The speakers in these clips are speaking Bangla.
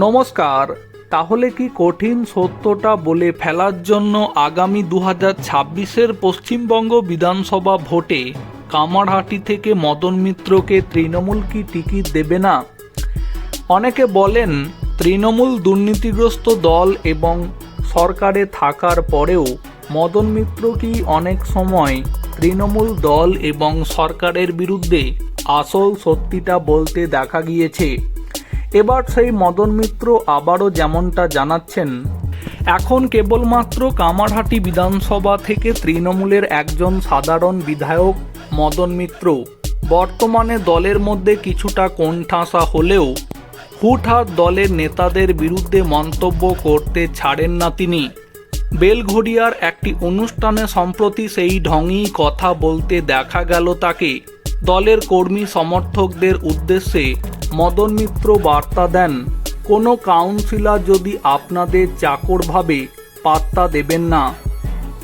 নমস্কার, তাহলে কি কঠিন সত্যটা বলে ফেলার জন্য আগামী দু হাজার ছাব্বিশের পশ্চিমবঙ্গ বিধানসভা ভোটে কামারহাটি থেকে মদন মিত্রকে তৃণমূল কি টিকিট দেবে না? অনেকে বলেন, তৃণমূল দুর্নীতিগ্রস্ত দল এবং সরকারে থাকার পরেও মদন মিত্র কি অনেক সময় তৃণমূল দল এবং সরকারের বিরুদ্ধে আসল সত্যিটা বলতে দেখা গিয়েছে? এবার সেই মদন মিত্র আবারও যেমনটা জানাচ্ছেন, এখন কেবলমাত্র কামারহাটি বিধানসভা থেকে তৃণমূলের একজন সাধারণ বিধায়ক মদন মিত্র। বর্তমানে দলের মধ্যে কিছুটা কোণঠাসা হলেও হুটহাট দলের নেতাদের বিরুদ্ধে মন্তব্য করতে ছাড়েন না তিনি। বেলঘড়িয়ার একটি অনুষ্ঠানে সম্প্রতি সেই ঢঙেই কথা বলতে দেখা গেল তাকে। দলের কর্মী সমর্থকদের উদ্দেশ্যে মদন মিত্র বার্তা দেন, কোনো কাউন্সিলর যদি আপনাদের চাকর ভাবে পাত্তা দেবেন না।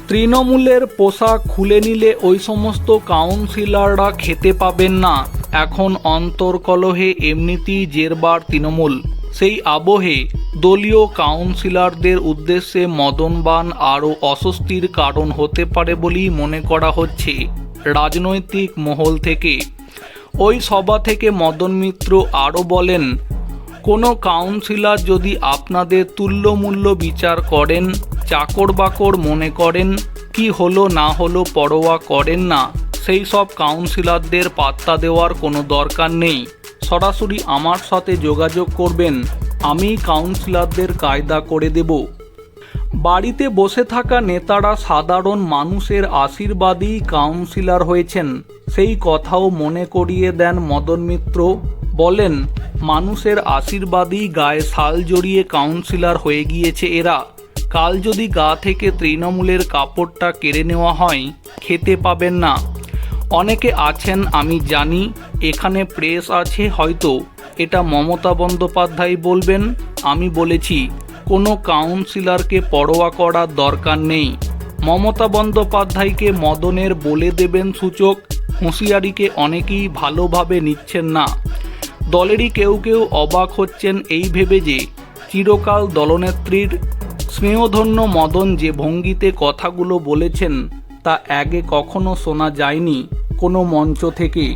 তৃণমূলের পোশাক খুলে নিলে ওই সমস্ত কাউন্সিলররা খেতে পাবেন না। এখন অন্তর্কলহে এমনিতেই জেরবার তৃণমূল। সেই আবহে দলীয় কাউন্সিলরদের উদ্দেশ্যে মদনবান আরও অস্বস্তির কারণ হতে পারে বলেই মনে করা হচ্ছে। রাজনৈতিক মহল থেকে ওই সভা থেকে মদন মিত্র আরও বলেন, কোনো কাউন্সিলর যদি আপনাদের তুল্যমূল্য বিচার করেন চাকর বাকর মনে করেন, কি হলো না হলো পরোয়া করেন না, সেই সব কাউন্সিলরদের পাত্তা দেওয়ার কোনো দরকার নেই। সরাসরি আমার সাথে যোগাযোগ করবেন আমি কাউন্সিলরদের কায়দা করে দেব। বাড়িতে বসে থাকা নেতারা সাধারণ মানুষের আশীর্বাদেই কাউন্সিলর হয়েছেন। সেই কথাও মনে করিয়ে দেন মদন মিত্র। বলেন, মানুষের আশীর্বাদেই গায়ে শাল জড়িয়ে কাউন্সিলর হয়ে গিয়েছে এরা। কাল যদি গা থেকে তৃণমূলের কাপড়টা কেড়ে নেওয়া হয়, খেতে পাবেন না। অনেকে আছেন, আমি জানি, এখানে প্রেস আছে হয়তো। এটা মমতা বন্দ্যোপাধ্যায় বলবেন, আমি বলেছি। কোনো কাউন্সিলরকে পরোয়া করার দরকার নেই। মমতা বন্দ্যোপাধ্যায়কে মদনের বলে দেবেন সূচক, হুঁশিয়ারিকে অনেকেই ভালোভাবে নিচ্ছেন না। দলেরই কেউ কেউ অবাক হচ্ছেন এই ভেবে যে, চিরকাল দলনেত্রীর স্নেহধন্য মদন যে ভঙ্গিতে কথাগুলো বলেছেন, তা আগে কখনো শোনা যায়নি কোনো মঞ্চ থেকে।